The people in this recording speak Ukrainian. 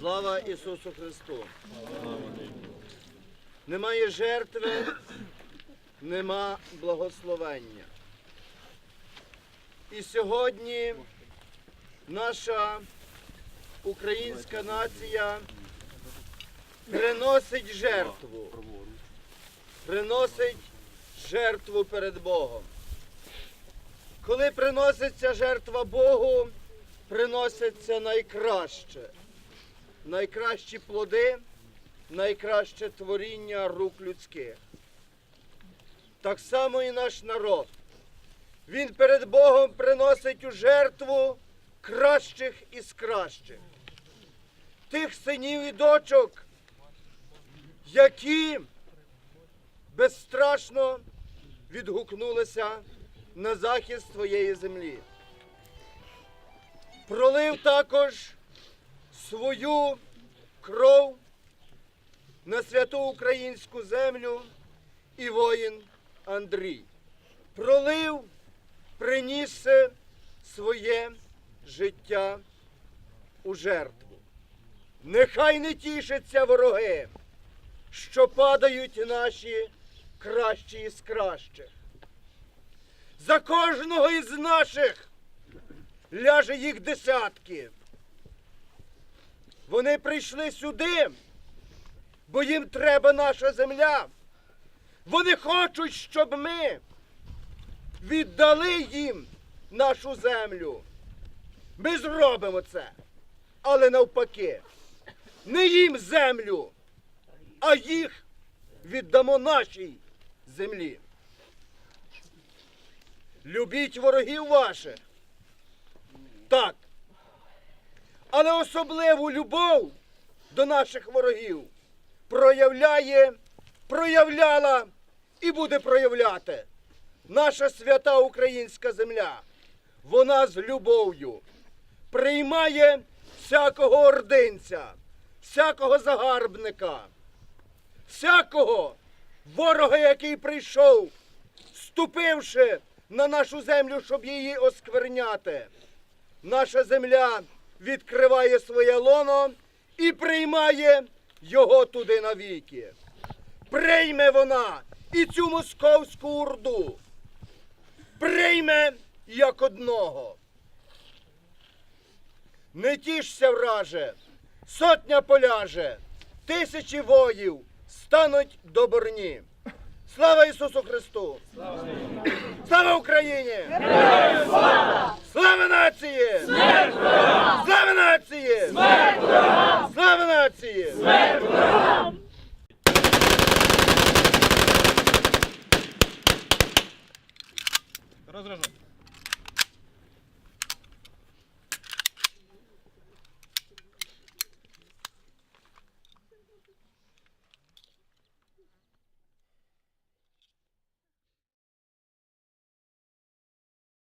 Слава Ісусу Христу! Немає жертви, нема благословення. І сьогодні наша українська нація приносить жертву. Приносить жертву перед Богом. Коли приноситься жертва Богу, приноситься найкраще. Найкращі плоди, найкраще творіння рук людських. Так само і наш народ. Він перед Богом приносить у жертву кращих із кращих. Тих синів і дочок, які безстрашно відгукнулися на захист своєї землі. Пролив також свою кров на святу українську землю і воїн Андрій. Пролив, приніс своє життя у жертву. Нехай не тішаться вороги, що падають наші кращі із кращих. За кожного із наших ляже їх десятки. Вони прийшли сюди, бо їм треба наша земля. Вони хочуть, щоб ми віддали їм нашу землю. Ми зробимо це. Але навпаки, не їм землю, а їх віддамо нашій землі. Любіть ворогів ваших. Так. Але особливу любов до наших ворогів проявляє, проявляла і буде проявляти наша свята українська земля. Вона з любов'ю приймає всякого ординця, всякого загарбника, всякого ворога, який прийшов, ступивши на нашу землю, щоб її оскверняти. Наша земля відкриває своє лоно і приймає його туди навіки. Прийме вона і цю московську урду. Прийме як одного. Не тішся, враже, сотня поляже, тисячі воїв стануть до борні. Слава Ісусу Христу! Слава Україні! Слава нації! Смерть ворогам! Слава нації! Смерть ворогам! Слава нації! Смерть Розражу.